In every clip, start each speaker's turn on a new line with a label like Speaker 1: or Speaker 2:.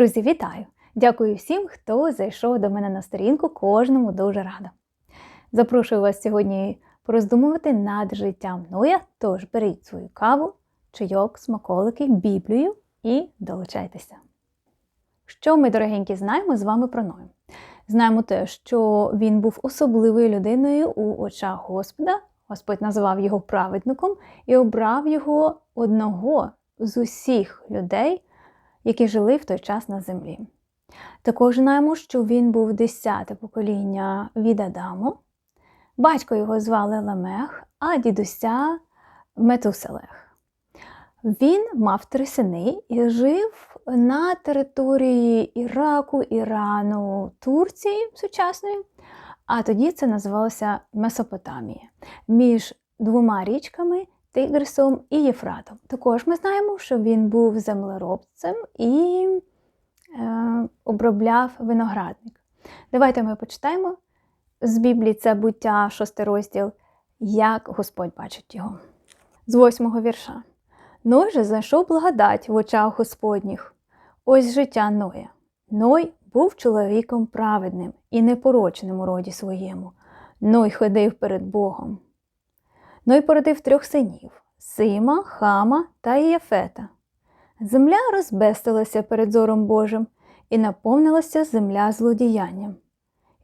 Speaker 1: Друзі, вітаю! Дякую всім, хто зайшов до мене на сторінку. Кожному дуже рада. Запрошую вас сьогодні пороздумувати над життям Ноя, тож беріть свою каву, чайок, смаколики, біблію і долучайтеся. Що ми, дорогенькі, знаємо з вами про Ноя? Знаємо те, що він був особливою людиною у очах Господа. Господь назвав його праведником і обрав його одного з усіх людей, які жили в той час на землі. Також знаємо, що він був десяте покоління від Адаму. Батько його звали Ламех, а дідуся Метуселех. Він мав три сини і жив на території Іраку, Ірану, Турції сучасної, а тоді це називалося Месопотамія між двома річками Тигрисом і Єфратом. Також ми знаємо, що він був землеробцем і е, обробляв виноградник. Давайте ми почитаємо з Біблії це буття, шостий розділ, як Господь бачить його. З восьмого вірша. Ной же знайшов благодать в очах Господніх. Ось життя Ноя. Ной був чоловіком праведним і непорочним у роді своєму. Ной ходив перед Богом. Ной породив трьох синів Сима, Хама та Єфета. Земля розбестилася перед зором Божим, і наповнилася земля злодіянням.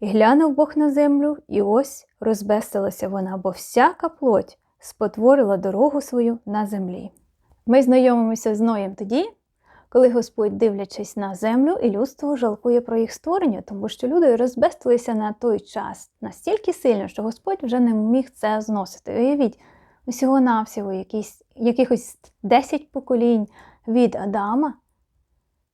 Speaker 1: І глянув Бог на землю, і ось розбестилася вона, бо всяка плоть спотворила дорогу свою на землі. Ми знайомимося з Ноєм тоді, коли Господь, дивлячись на землю, і людство жалкує про їх створення, тому що люди розбестилися на той час настільки сильно, що Господь вже не міг це зносити. Уявіть, усього-навсього якісь, якихось 10 поколінь від Адама,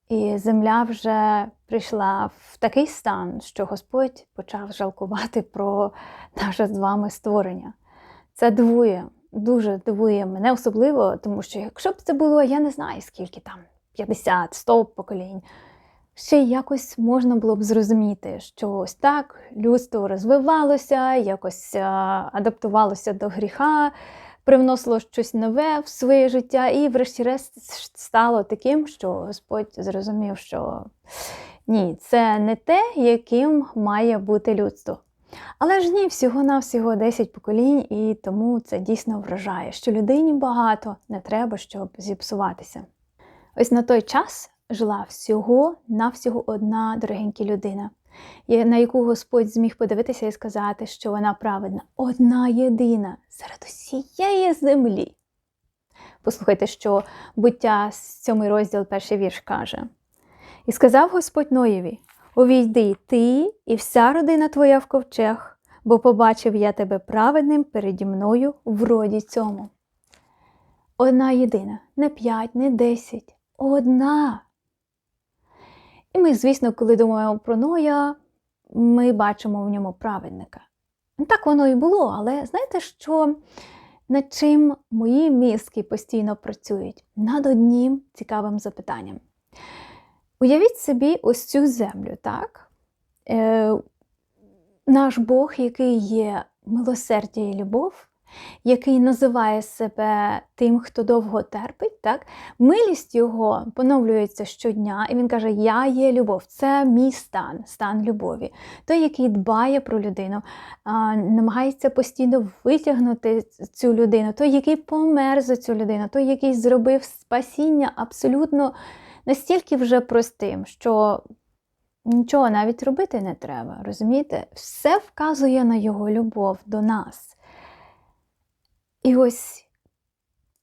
Speaker 1: і земля вже прийшла в такий стан, що Господь почав жалкувати про наше з вами створення. Це дивує, дуже дивує мене особливо, тому що якщо б це було, я не знаю, скільки там 50, 100 поколінь. Ще якось можна було б зрозуміти, що ось так людство розвивалося, якось адаптувалося до гріха, привносило щось нове в своє життя, і, врешті-решт, стало таким, що Господь зрозумів, що ні, це не те, яким має бути людство. Але ж ні, всього-навсього 10 поколінь, і тому це дійсно вражає, що людині багато не треба, щоб зіпсуватися. Ось на той час жила всього-навсього одна дорогенька людина, на яку Господь зміг подивитися і сказати, що вона праведна, одна єдина серед усієї землі. Послухайте, що буття сьомий розділ, перший вірш каже: І сказав Господь Ноєві: Увійди ти і вся родина твоя в ковчег, бо побачив я тебе праведним переді мною в роді цьому. Одна єдина, не п'ять, не десять, одна. І ми, звісно, коли думаємо про Ноя, ми бачимо в ньому праведника. Так воно і було, але знаєте, що над чим мої мізки постійно працюють? Над одним цікавим запитанням. Уявіть собі ось цю землю, так? Е, Наш Бог, який є милосердя і любов, який називає себе тим, хто довго терпить, так? милість його поновлюється щодня, і він каже: Я є любов, це мій стан, стан любові. Той, який дбає про людину, намагається постійно витягнути цю людину, той, який помер за цю людину, той, який зробив спасіння абсолютно настільки вже простим, що нічого навіть робити не треба. Розумієте? Все вказує на його любов до нас. І ось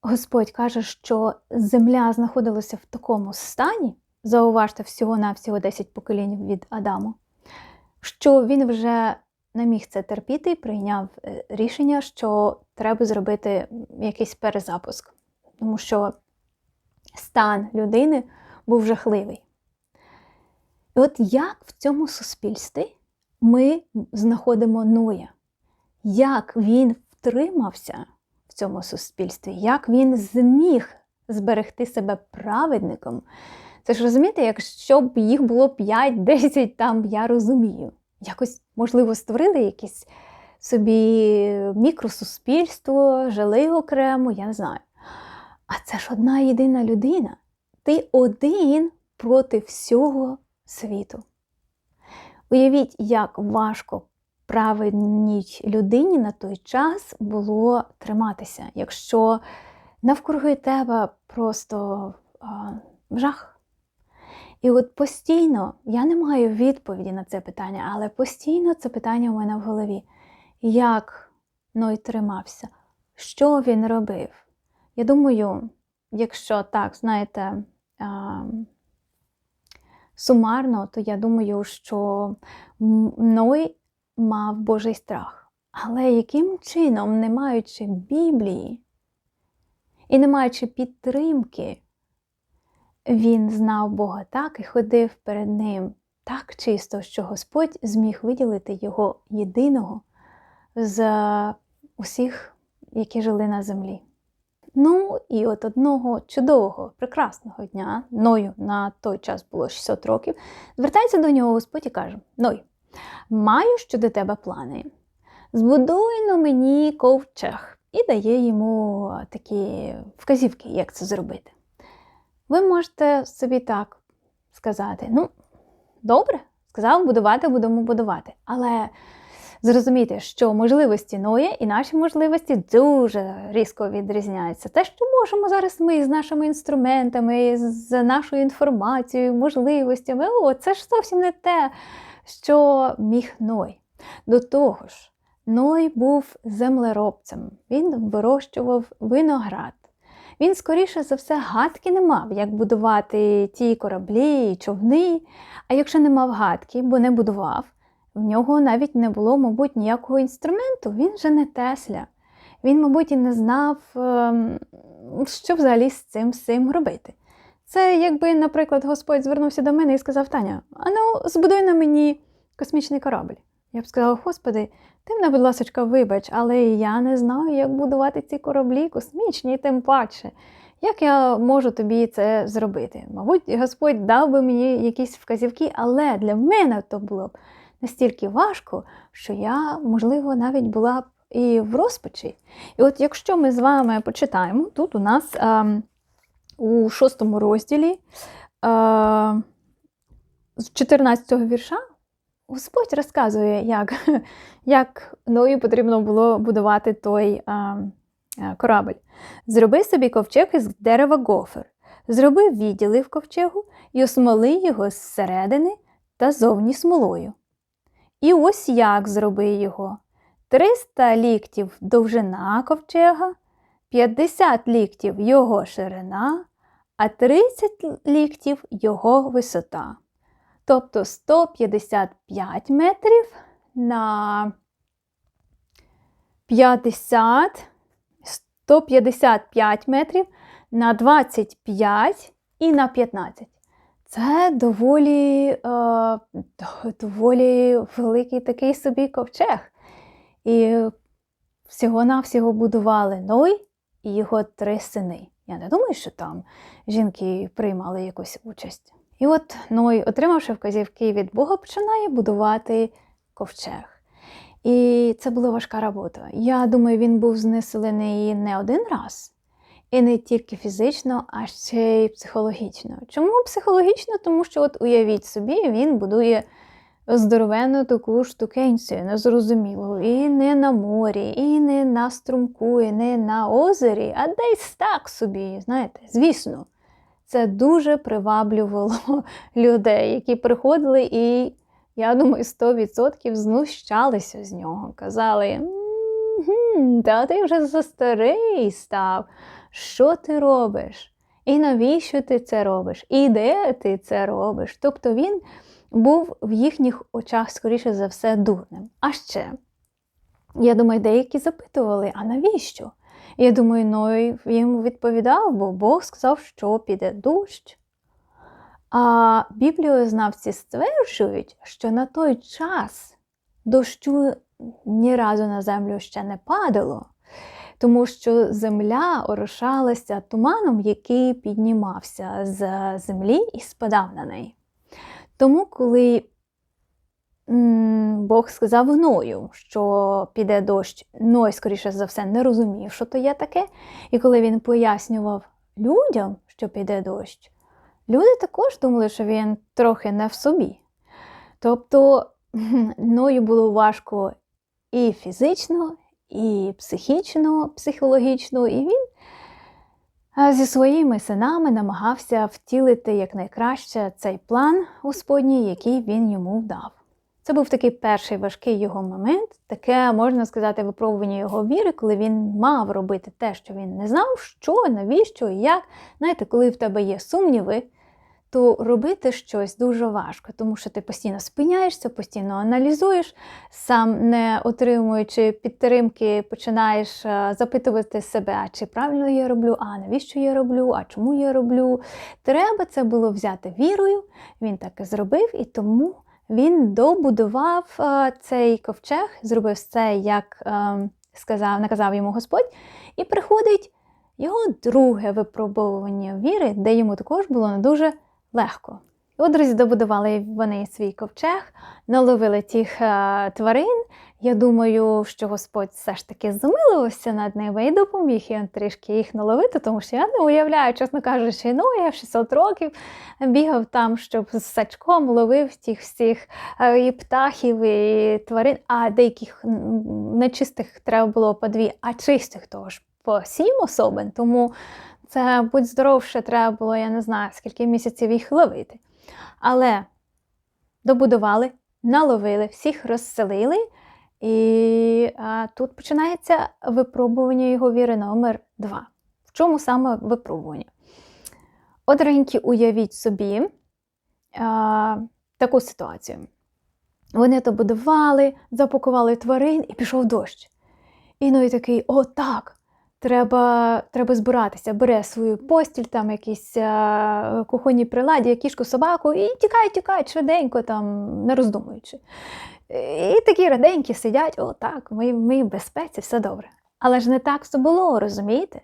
Speaker 1: Господь каже, що земля знаходилася в такому стані, зауважте всього-навсього 10 поколінь від Адаму, що він вже не міг це терпіти і прийняв е, рішення, що треба зробити якийсь перезапуск, тому що стан людини був жахливий. І от як в цьому суспільстві ми знаходимо Ноя, як він втримався в цьому суспільстві, як він зміг зберегти себе праведником. Це ж розумієте, якщо б їх було 5-10, там я розумію. Якось, можливо, створили якесь собі мікросуспільство, жили окремо, я не знаю. А це ж одна єдина людина. Ти один проти всього світу. Уявіть, як важко праведній людині на той час було триматися, якщо навкруги тебе просто а, жах. І от постійно, я не маю відповіді на це питання, але постійно це питання у мене в голові. Як Ной тримався? Що він робив? Я думаю, якщо так, знаєте, а, сумарно, то я думаю, що Ной мав Божий страх. Але яким чином, не маючи Біблії і не маючи підтримки, він знав Бога так і ходив перед Ним так чисто, що Господь зміг виділити його єдиного з усіх, які жили на землі. Ну, і от одного чудового, прекрасного дня, Ною на той час було 600 років, звертається до нього Господь і каже: Ной, маю щодо тебе плани. Збудуй на мені ковчег і дає йому такі вказівки, як це зробити. Ви можете собі так сказати: ну, добре, сказав, будувати, будемо будувати. Але зрозумійте, що можливості Ноя і наші можливості дуже різко відрізняються. Те, що можемо зараз ми з нашими інструментами, з нашою інформацією, можливостями, о, це ж зовсім не те, що міг Ной. До того ж, Ной був землеробцем, він вирощував виноград. Він, скоріше за все, гадки не мав, як будувати ті кораблі човни. А якщо не мав гадки, бо не будував, в нього навіть не було, мабуть, ніякого інструменту, він же не Тесля. Він, мабуть, і не знав, ем, що взагалі з цим всім робити. Це якби, наприклад, Господь звернувся до мене і сказав: Таня, а ну, збудуй на мені космічний корабль. Я б сказала, Господи, ти мене, будь ласка, вибач, але я не знаю, як будувати ці кораблі космічні, тим паче. Як я можу тобі це зробити? Мабуть, Господь дав би мені якісь вказівки, але для мене то було б настільки важко, що я, можливо, навіть була б і в розпачі. І от якщо ми з вами почитаємо, тут у нас а, ем, у шостому розділі е, з 14 го вірша Господь розказує, як як Ною потрібно було будувати той а, а, корабль. Зроби собі ковчег із дерева гофер, зроби відділи в ковчегу і осмоли його зсередини та зовні смолою. І ось як зроби його: 300 ліктів довжина ковчега, 50 ліктів його ширина, а 30 ліктів його висота. Тобто 155 метрів на 50, 155 метрів на 25 і на 15. Це доволі е, доволі великий такий собі ковчег. І всього-навсього будували Ной і його три сини. Я не думаю, що там жінки приймали якусь участь. І от Ной, отримавши вказівки від Бога, починає будувати ковчег. І це була важка робота. Я думаю, він був знеселений не один раз. І не тільки фізично, а ще й психологічно. Чому психологічно? Тому що, от уявіть собі, він будує здоровенну таку штукенцію, незрозумілу, і не на морі, і не на струмку, і не на озері, а десь так собі, знаєте, звісно. Це дуже приваблювало людей, які приходили і, я думаю, 100% знущалися з нього. Казали, та ти вже за старий став. Що ти робиш? І навіщо ти це робиш? І де ти це робиш? Тобто він був в їхніх очах, скоріше за все, дурним. А ще, я думаю, деякі запитували, а навіщо? Я думаю, Ной їм відповідав, бо Бог сказав, що піде дощ. А бібліознавці стверджують, що на той час дощу ні разу на землю ще не падало, тому що земля орошалася туманом, який піднімався з землі і спадав на неї. Тому, коли Бог сказав Ною, що піде дощ, Ной, скоріше за все, не розумів, що то є таке. І коли він пояснював людям, що піде дощ, Люди також думали, що він трохи не в собі. Тобто Ною було важко і фізично, і психічно, психологічно, і він зі своїми синами намагався втілити якнайкраще цей план Господній, який він йому дав. Це був такий перший важкий його момент, таке, можна сказати, випробування його віри, коли він мав робити те, що він не знав, що, навіщо і як. Знаєте, коли в тебе є сумніви, то робити щось дуже важко, тому що ти постійно спиняєшся, постійно аналізуєш, сам не отримуючи підтримки, починаєш е, запитувати себе, а чи правильно я роблю, а навіщо я роблю, а чому я роблю. Треба це було взяти вірою. Він так і зробив, і тому він добудував е, цей ковчег, зробив все, як е, сказав, наказав йому Господь, і приходить його друге випробовування віри, де йому також було не дуже легко. І от, друзі, добудували вони свій ковчег, наловили тих е, тварин. Я думаю, що Господь все ж таки замилився над ними і допоміг їм трішки їх наловити, тому що я не уявляю, чесно кажучи, ну я в 600 років бігав там, щоб з сачком ловив тих всіх е, і птахів, і тварин, а деяких нечистих треба було по дві, а чистих того по сім особин. Тому це будь здоровше, треба було, я не знаю, скільки місяців їх ловити. Але добудували, наловили, всіх розселили. І а, тут починається випробування його віри номер 2 В чому саме випробування? От, уявіть собі а, таку ситуацію. Вони то будували, запакували тварин і пішов дощ. І ну і такий, о, так! Треба треба збиратися, бере свою постіль, там якісь а, кухонні приладі, кішку, собаку, і тікають, тікають швиденько, там, не роздумуючи. І такі раденькі сидять, о, так, ми ми в безпеці, все добре. Але ж не так все було, розумієте?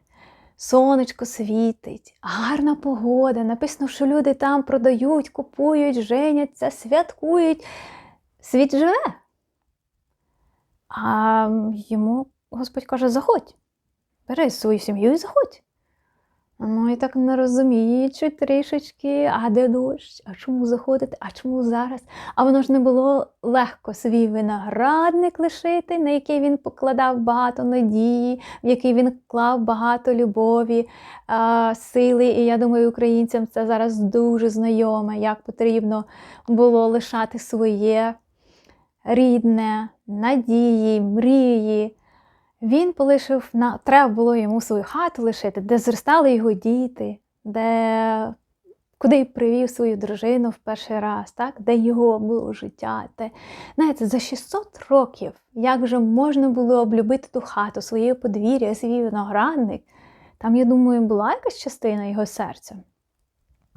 Speaker 1: Сонечко світить, гарна погода, написано, що люди там продають, купують, женяться, святкують. Світ живе. А йому Господь каже: заходь. Бери свою сім'ю і заходь. Ну і так не розуміючи трішечки, а де дощ, а чому заходити, а чому зараз? А воно ж не було легко свій виноградник лишити, на який він покладав багато надії, в який він клав багато любові, сили. І я думаю, українцям це зараз дуже знайоме, як потрібно було лишати своє рідне, надії, мрії. Він полишив на треба було йому свою хату лишити, де зростали його діти, де куди привів свою дружину в перший раз, так? де його було життя. Де... Знаєте, за 600 років, як вже можна було облюбити ту хату, своє подвір'я, свій виноградник, там, я думаю, була якась частина його серця.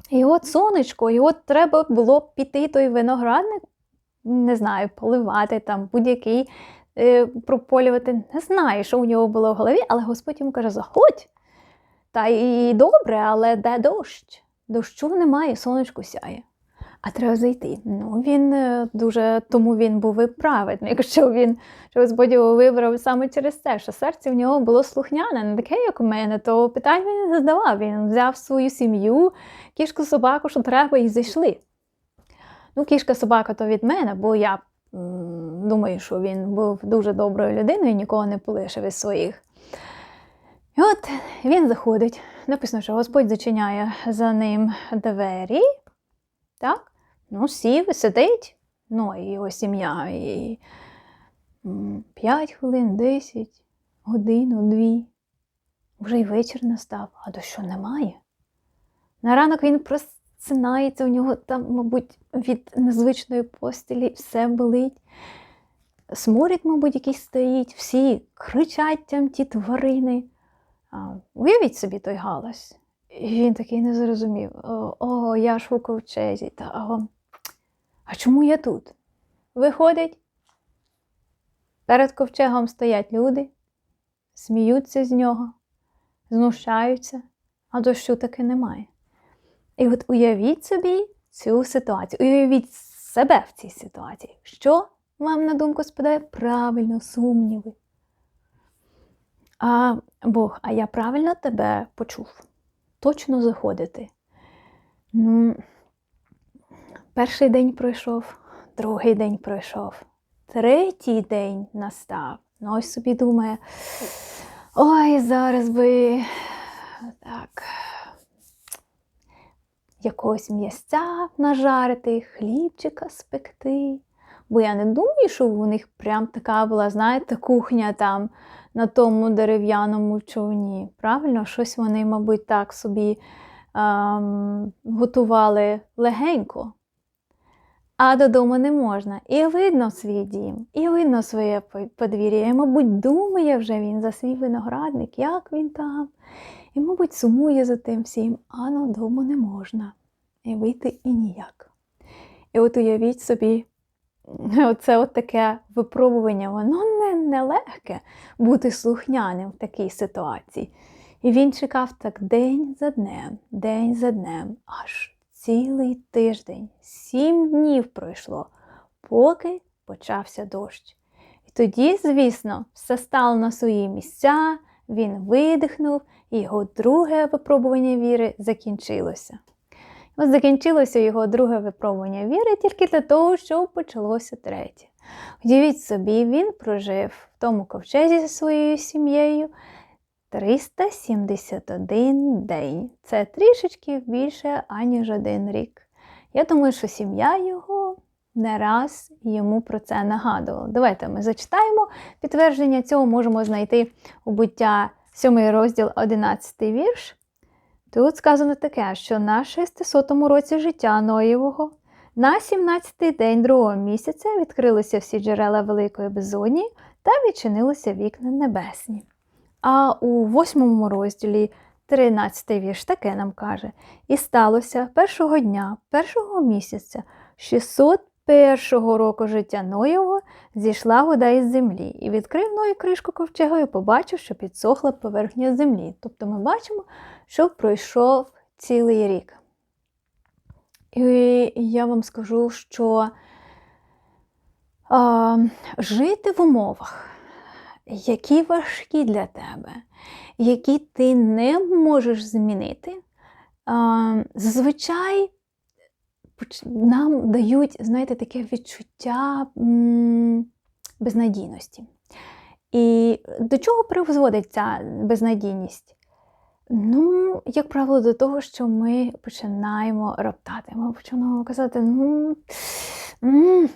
Speaker 1: І от сонечко, і от треба було піти той виноградник, не знаю, поливати там будь-який прополювати. Не знаю, що у нього було в голові, але Господь йому каже: заходь. Та і добре, але де дощ? Дощу немає, сонечко сяє. А треба зайти. Ну, він е, дуже, Тому він був і праведний, якщо він Господь його вибрав саме через те, що серце в нього було слухняне, не таке, як у мене, то питань він не задавав. Він взяв свою сім'ю, кішку, собаку, що треба, і зайшли. Ну, кішка собака то від мене, бо я думаю, що він був дуже доброю людиною, і нікого не полишив із своїх. І от він заходить. Написано, що Господь зачиняє за ним двері. Так? Ну, сів, сидить, ну, і його сім'я. І 5 хвилин, 10, годину, дві. Вже й вечір настав, а до що немає. На ранок він просто Цинається у нього там, мабуть, від незвичної постелі все болить. Сморід, мабуть, якийсь стоїть, всі кричать там ті тварини. Уявіть собі той галас. І він такий не зрозумів. О, о я ж у ковчезі. Та, а, а чому я тут? Виходить, перед ковчегом стоять люди, сміються з нього, знущаються, а дощу таки немає. І от уявіть собі цю ситуацію, уявіть себе в цій ситуації. Що вам, на думку, спадає правильно, сумніви? А Бог, а я правильно тебе почув? Точно заходити. Ну, перший день пройшов, другий день пройшов, третій день настав. Ну, ось собі думає, ой, зараз би так, якогось м'ясця нажарити, хлібчика спекти. Бо я не думаю, що у них прям така була, знаєте, кухня там на тому дерев'яному човні. Правильно, щось вони, мабуть, так собі ем, готували легенько. А додому не можна. І видно свій дім, і видно своє подвір'я. І, мабуть, думає вже він за свій виноградник, як він там. І, мабуть, сумує за тим всім, а додому не можна. І вийти і ніяк. І от уявіть собі, оце от таке випробування, воно не, не бути слухняним в такій ситуації. І він чекав так день за днем, день за днем, аж цілий тиждень, сім днів пройшло, поки почався дощ. І тоді, звісно, все стало на свої місця, він видихнув, і його друге випробування віри закінчилося. От закінчилося його друге випробування віри тільки для того, щоб почалося третє. Уявіть собі, він прожив в тому ковчезі зі своєю сім'єю 371 день. Це трішечки більше, аніж один рік. Я думаю, що сім'я його не раз йому про це нагадувала. Давайте ми зачитаємо. Підтвердження цього можемо знайти у буття 7 розділ 11 вірш. Тут сказано таке, що на 600 році життя Ноєвого на 17-й день другого місяця відкрилися всі джерела Великої безодні та відчинилися вікна небесні. А у 8 розділі 13 вірш таке нам каже: І сталося першого дня, першого місяця, 601 року життя Ноєвого зійшла вода із землі, і відкрив Ной кришку ковчега і побачив, що підсохла поверхня землі. Тобто ми бачимо, що пройшов цілий рік. І я вам скажу, що а, жити в умовах, які важкі для тебе, які ти не можеш змінити, а, зазвичай нам дають, знаєте, таке відчуття безнадійності. І до чого призводить ця безнадійність? Ну, як правило, до того, що ми починаємо роптати. Ми починаємо казати, ну,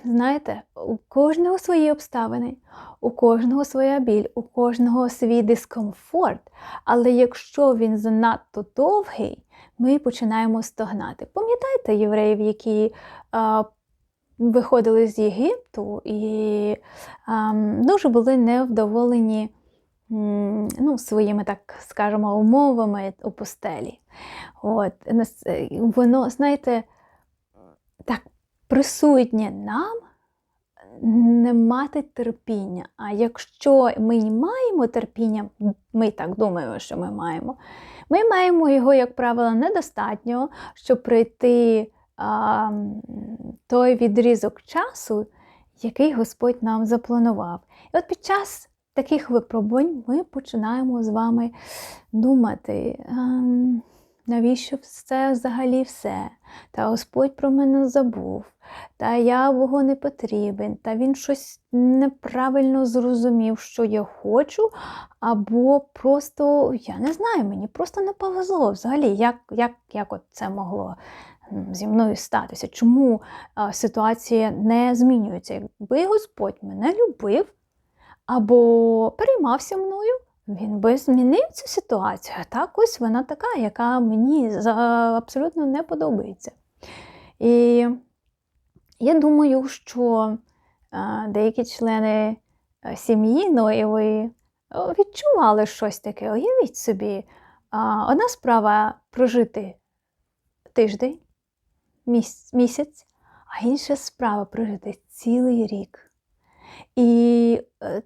Speaker 1: знаєте, у кожного свої обставини, у кожного своя біль, у кожного свій дискомфорт. Але якщо він занадто довгий, ми починаємо стогнати. Пам'ятаєте євреїв, які а, виходили з Єгипту і а, дуже були невдоволені ну, своїми, так скажемо, умовами у пустелі. От, е, Воно, знаєте, так присутнє нам не мати терпіння. А якщо ми й маємо терпіння, ми так думаємо, що ми маємо, ми маємо його, як правило, недостатньо, щоб пройти а, той відрізок часу, який Господь нам запланував. І от під час таких випробувань ми починаємо з вами думати, навіщо це взагалі все? Та Господь про мене забув, та я Богу не потрібен, та Він щось неправильно зрозумів, що я хочу, або просто, я не знаю, мені просто не повезло взагалі, як як, як от це могло зі мною статися? Чому ситуація не змінюється? Якби Господь мене любив, або переймався мною, він би змінив цю ситуацію. А так ось вона така, яка мені абсолютно не подобається. І я думаю, що деякі члени сім'ї Ноєвої відчували щось таке. Уявіть собі, одна справа прожити тиждень, місяць, а інша справа прожити цілий рік. І е,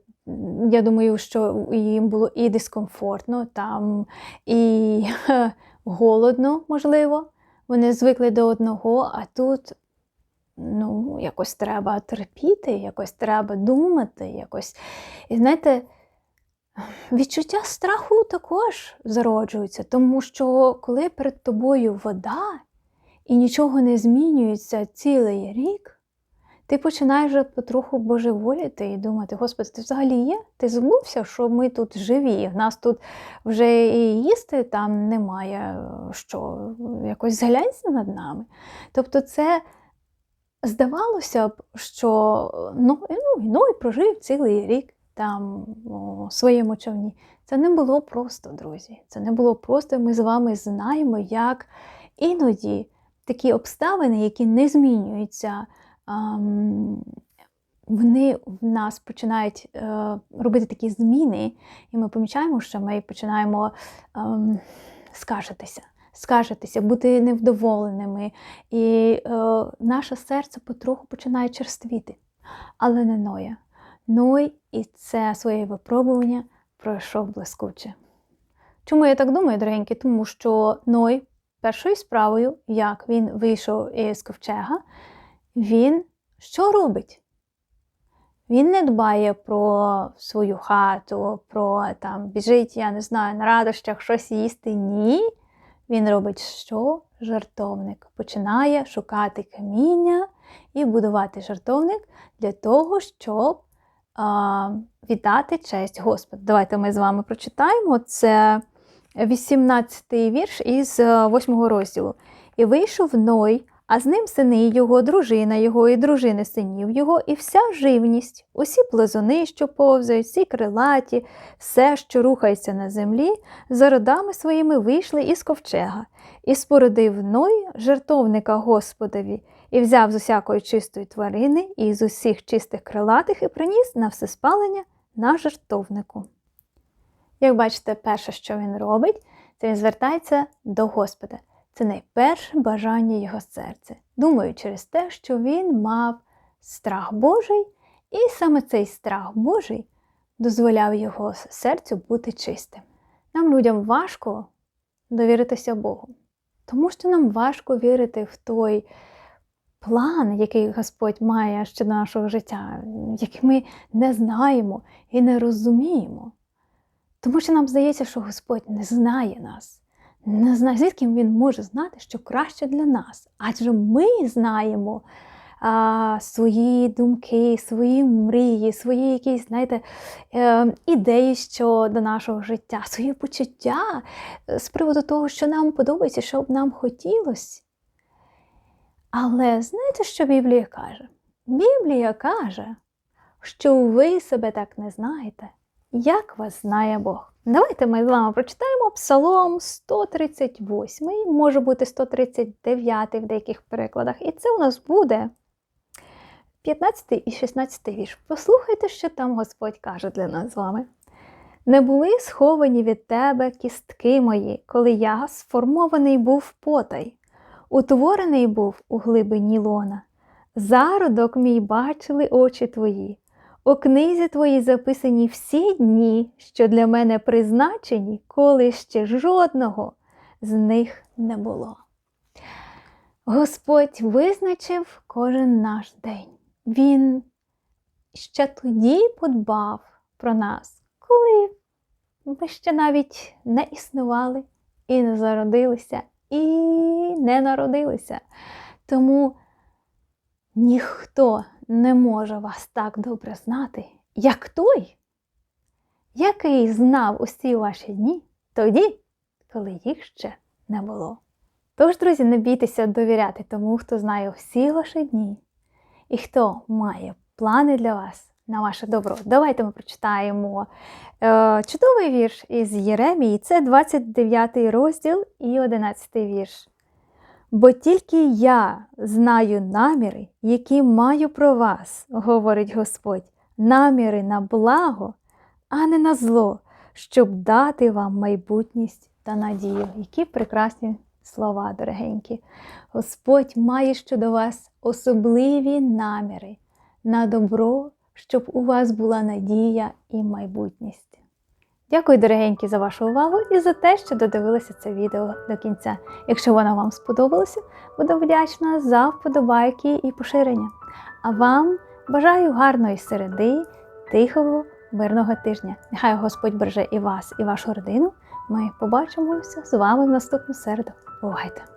Speaker 1: я думаю, що їм було і дискомфортно, там, і голодно, можливо. Вони звикли до одного, а тут ну, якось треба терпіти, якось треба думати. якось. І знаєте, відчуття страху також зароджується, тому що коли перед тобою вода, і нічого не змінюється цілий рік, ти починаєш потроху божеволіти і думати, Господи, ти взагалі є? Ти забувся, що ми тут живі, в нас тут вже і їсти там немає, що якось зглянься над нами. Тобто, це здавалося б, що ну, ну, ну і прожив цілий рік там у своєму човні. Це не було просто, друзі. Це не було просто. Ми з вами знаємо, як іноді такі обставини, які не змінюються, вони в нас починають е, робити такі зміни, і ми помічаємо, що ми починаємо скаржитися, скаржитися, бути невдоволеними, і е, наше серце потроху починає черствіти. Але не Ноя. Ной і це своє випробування пройшов блискуче. Чому я так думаю, дорогенькі? Тому що Ной першою справою, як він вийшов із ковчега, він що робить? Він не дбає про свою хату, про там біжить, я не знаю, на радощах щось їсти. Ні. Він робить що? Жартовник. Починає шукати каміння і будувати жартовник для того, щоб а, віддати честь Господу. Давайте ми з вами прочитаємо. Це 18-й вірш із 8 розділу. І вийшов Ной а з ним сини його, дружина його і дружини синів його, і вся живність, усі плазуни, що повзають, всі крилаті, все, що рухається на землі, за родами своїми вийшли із ковчега, і спорудив Ной жертовника Господові, і взяв з усякої чистої тварини і з усіх чистих крилатих, і приніс на всеспалення на жертовнику. Як бачите, перше, що він робить, це він звертається до Господа. Це найперше бажання його серця. Думаю, через те, що він мав страх Божий, і саме цей страх Божий дозволяв його серцю бути чистим. Нам, людям, важко довіритися Богу, тому що нам важко вірити в той план, який Господь має щодо нашого життя, який ми не знаємо і не розуміємо. Тому що нам здається, що Господь не знає нас не знаю, звідки він може знати, що краще для нас. Адже ми знаємо а, свої думки, свої мрії, свої якісь, знаєте, е, ідеї щодо нашого життя, свої почуття е, з приводу того, що нам подобається, що б нам хотілося. Але знаєте, що Біблія каже? Біблія каже, що ви себе так не знаєте, як вас знає Бог. Давайте ми з вами прочитаємо Псалом 138, може бути 139 в деяких перекладах. І це у нас буде 15 і 16 вірш. Послухайте, що там Господь каже для нас з вами. Не були сховані від тебе кістки мої, коли я сформований був потай, утворений був у глибині лона. Зародок мій бачили очі твої. У книзі твоїй записані всі дні, що для мене призначені, коли ще жодного з них не було. Господь визначив кожен наш день. Він ще тоді подбав про нас, коли ми ще навіть не існували і не зародилися, і не народилися. Тому ніхто не може вас так добре знати, як той, який знав усі ваші дні тоді, коли їх ще не було. Тож, друзі, не бійтеся довіряти тому, хто знає всі ваші дні і хто має плани для вас на ваше добро. Давайте ми прочитаємо е, чудовий вірш із Єремії, це 29 розділ і 11 вірш. Бо тільки я знаю наміри, які маю про вас, говорить Господь, наміри на благо, а не на зло, щоб дати вам майбутність та надію. Які прекрасні слова, дорогенькі. Господь має щодо вас особливі наміри на добро, щоб у вас була надія і майбутність. Дякую, дорогенькі, за вашу увагу і за те, що додивилися це відео до кінця. Якщо воно вам сподобалося, буду вдячна за вподобайки і поширення. А вам бажаю гарної середи, тихого, мирного тижня. Нехай Господь береже і вас, і вашу родину. Ми побачимося з вами в наступну середу. Бувайте!